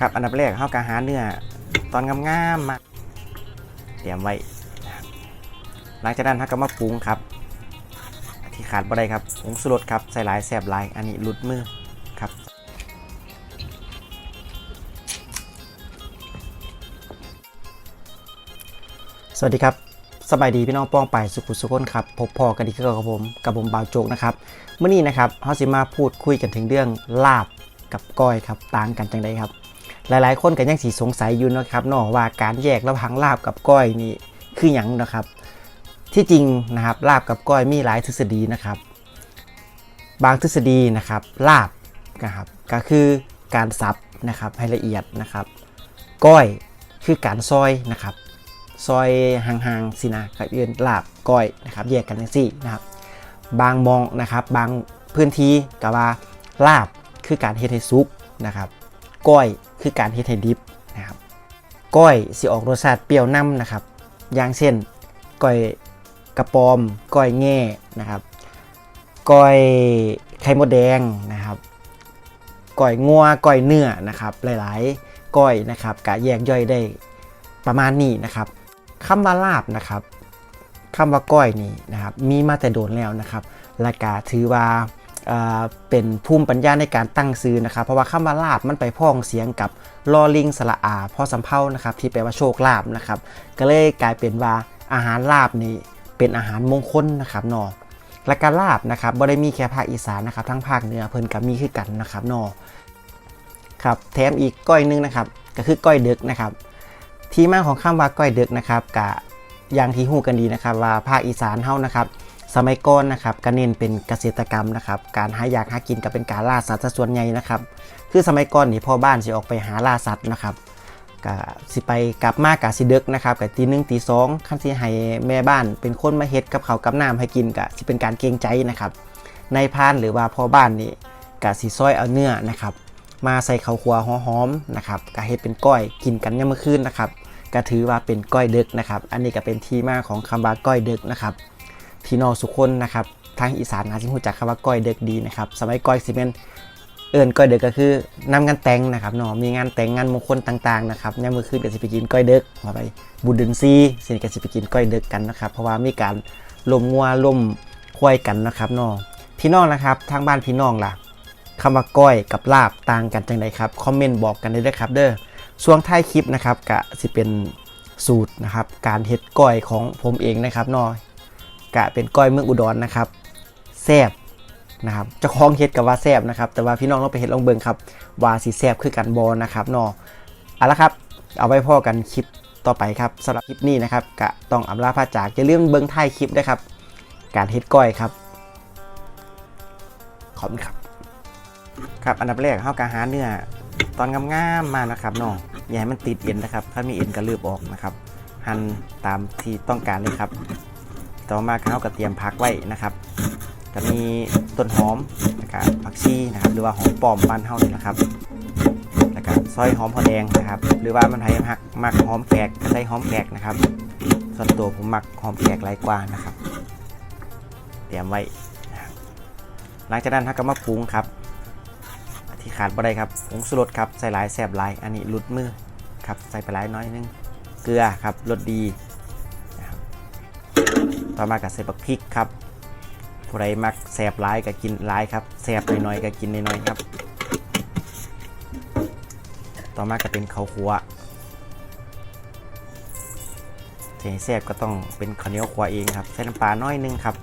ครับอันดับแรกเฮากะหาเนื้อตอนงามๆมาเตรียมไว้หลังจากนั้นเฮาก็มาปรุงครับ ที่ขาดบ่ได้ครับผงสุรสครับใส่หลายแซ่บหลาย อันนี้หลุดมือครับสวัสดีครับสบายดีพี่น้องป้องไปสุขุสุขนครับพบพอกันดีกับผมกับผมบาวโจกนะครับเมื่อนี้นะครับเฮาสิมาพูดคุยกันถึงเรื่องลาบกับก้อยครับต่างกันจังไดครับ หลายๆ คนก็ยังสีสงสัยอยู่นะครับเนาะว่าการแยกระหว่างลาบกับก้อยนี่คือหยังนะครับ ที่จริงนะครับลาบกับก้อยมีหลายทฤษฎีนะครับ บางทฤษฎีนะครับลาบนะครับก็คือการสับนะครับให้ละเอียดนะครับ ก้อยคือการซอยนะครับซอยห่างๆสินะกับเอื่นลาบก้อยนะครับ แยกกันทั้งสี่นะครับ บางมองนะครับบางพื้นที่กับว่าลาบคือการเฮ็ดให้สุกนะครับ ก้อย คือการเฮ็ดให้ดิบนะครับก้อยสิออกรสชาติเปรี้ยวน้ำนะครับ อย่างเช่นก้อยกระปอมก้อยแง่นะครับก้อยไข่มดแดงนะครับก้อยงัวก้อยเนื้อนะครับ หลายๆก้อยนะครับกะแยกย่อยได้ประมาณนี้นะครับคำว่าลาบนะครับคำว่าก้อยนี่นะครับมีมาแต่โดนแล้วนะครับและกาถือว่า เป็นภูมิปัญญาในการตั้งซื้อนะครับ เพราะว่าคำว่าลาบมันไปพ้องเสียงกับลอลิงสระอาพอสำเพานะครับที่แปลว่าโชคลาบนะครับก็เลยกลายเป็นว่าอาหารลาบนี่เป็นอาหารมงคลนะครับนอและการลาบนะครับบ่ได้มีแค่ภาคอีสานนะครับทั้งภาคเหนือเพิ่นก็มีคือกันนะครับนอครับแถมอีกก้อยหนึงนะครับก็คือก้อยเดึกนะครับ ที่มาของคำว่าก้อยเดึกนะครับกะอย่างที่หูกันดีนะครับว่าภาคอีสานเฮานะครับ สมัยก่อนนะครับก็เน้นเป็นเกษตรกรรมนะครับการหาอยากหากินก็เป็นการล่าสัตว์ส่วนใหญ่นะครับคือสมัยก่อนนี่พ่อบ้านสิออกไปหาล่าสัตว์นะครับก็สิไปกลับมากะสิเดึกนะครับกับตีหนึ่งตีสองขั้นสิให้แม่บ้าน เป็นคนมาเฮ็ดกับเขากับน้ำให้กินกะสิเป็นการเกรงใจนะครับในพานหรือว่าพ่อบ้านนี่กะสิซอยเอาเนื้อนะครับมาใส่ข้าวคั่วหอมๆนะครับก็เฮ็ดเป็นก้อยกินกันยามมื้อคืนนะครับก็ถือว่าเป็นก้อยเดึกนะครับ อันนี้ก็เป็นที่มาของคำว่าก้อยเดึกนะครับ พี่น้องสุคนนะครับทางอีสานอาจจะรู้จักคำว่าก้อยเดึกดีนะครับสมัยก้อยซีเมนเอิญก้อยเดึกก็คือนำงานแต่งนะครับเนาะมีงานแต่งงานมงคลต่างๆนะครับยามมื้อคืนก็สิไปกินก้อยเดึกมาไปบุญเดือนซีสิก็สิไปกินก้อยเดึกกันนะครับ เพราะว่ามีการลมงัวลมควายกันนะครับเนาะพี่น้องนะครับทางบ้านพี่น้องล่ะคำว่าก้อยกับลาบต่างกันจังไดครับคอมเมนต์บอกกันได้เลยครับเด้อช่วงท้ายคลิปนะครับกะสิเป็นสูตรนะครับการเฮ็ดก้อยของผมเองนะครับเนอย กะเป็นก้อยเมืองอุดรนะครับแซบนะครับเจ้าของเฮ็ดกับว่าแซบนะครับ แต่ว่าพี่น้องต้องไปเฮ็ดลองเบิ่งครับ ว่าสิแซบคือกันบอนะครับนอเอาละครับ เอาไว้พ่อกันคลิปต่อไปครับสำหรับคลิปนี้นะครับกะต้องอำลาพาจากอย่าลืมเบิ่งท้ายคลิปด้วยครับ การเฮ็ดก้อยครับขอบคุณครับครับอันดับแรกเฮากะหาเนื้อตอนงามๆมานะครับเนาะอย่าให้มันติดเอ็นนะครับ ถ้ามีเอ็นก็ลืบออกนะครับ หั่นตามที่ต้องการเลยครับ ต่อมาก็เขาก็เตรียมพักไว้นะครับก็มีต้นหอมนะครับผักชีนะครับหรือว่าหอมปลอมบ้านเฮานี่นะครับแล้วก็ซอยหอมพอแดงนะครับ หรือว่ามันไทยมักมักหอมแขกก็ใส่หอมแขกนะครับ ส่วนตัวผมมักหอมแขกหลายกว่านะครับ เตรียมไว้นะหลังจากนั้นเราก็มาปรุงครับ ที่ขาดบ่ได้ครับผงสุรสครับใส่หลายแซบหลาย อันนี้หลุดมือครับใส่ไปหลายน้อยนึงเกลือครับรสดี ต่อมากับใส่บักพริกครับผู้ใดมักแซบหลายก็กินหลายครับแซ่บน้อยๆก็กินน้อยๆครับ ต่อมาก็เป็นข้าวคั่วเทแซ่บก็ต้องเป็นข้าวเหนียวคั่วเองครับใส่น้ำปลาน้อยนึงครับ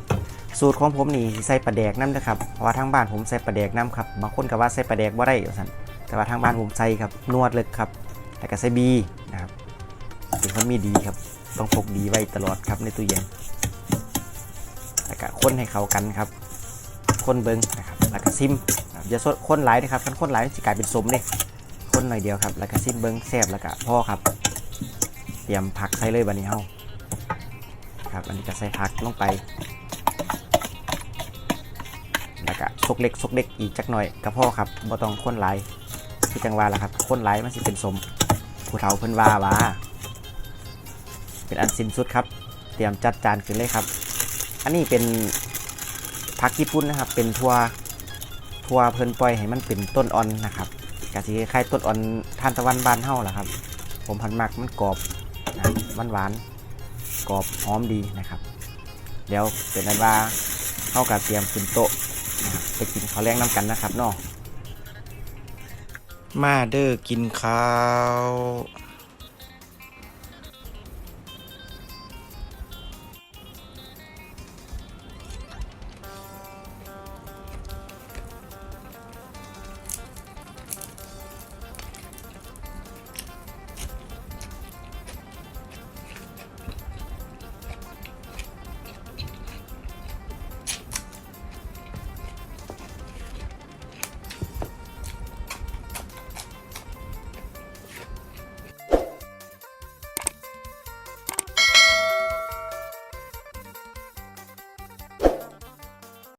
สูตรของผมนี่ใส่ปลาแดกน้ำนะครับเพราะว่าทางบ้านผมใส่ปลาแดกน้ำครับบางคนก็ว่าใส่ปลาแดกว่าได้สันแต่ว่าทางบ้านผมใส่ครับนวดเลยครับแล้วก็ใส่บีนะครับเป็นคนมีดีครับต้องพกดีไว้ตลอดครับในตู้เย็น คนให้เข้ากันครับ คนเบิ้งนะครับแล้วก็ซิมนะครับอย่าสดคนหลายนะครับถ้าคนหลายจะกลายเป็นสมเนี่ยคนหน่อยเดียวครับ แล้วก็ซิมเบิ้งแซ่บแล้วก็พ่อครับ เตรียมผักใส่เลยบันนี้เฮาครับอันนี้ก็ใส่ผักลงไป แล้วก็ซกเล็กซกเล็กอีกจักหน่อยก็พอครับบ่ต้องข้นหลายคือจังหวะละครับข้นหลายมันสิเป็นสมผู้เฒ่าเพิ่นว่าว่าเป็นอันสิ้นสุดครับ เตรียมจัดจานขึ้นเลยครับ อันนี้เป็นผักญี่ปุ่นนะครับ เป็นทัวทัวเพิ่นปล่อยให้มันเป็นต้นอ่อนนะครับกะทิคล้ายต้นอ่อนทานตะวันบานเฮาล่ะครับ ผมพันมักมันกรอบนะหวานหวานกรอบหอมดีนะครับ เดี๋ยวเป็นนั้นว่าเฮากับเตรียมขึ้นโต๊ะนะครับไปกินข้าวแรงน้ำกันนะครับเนาะมาเด้อกินข้าว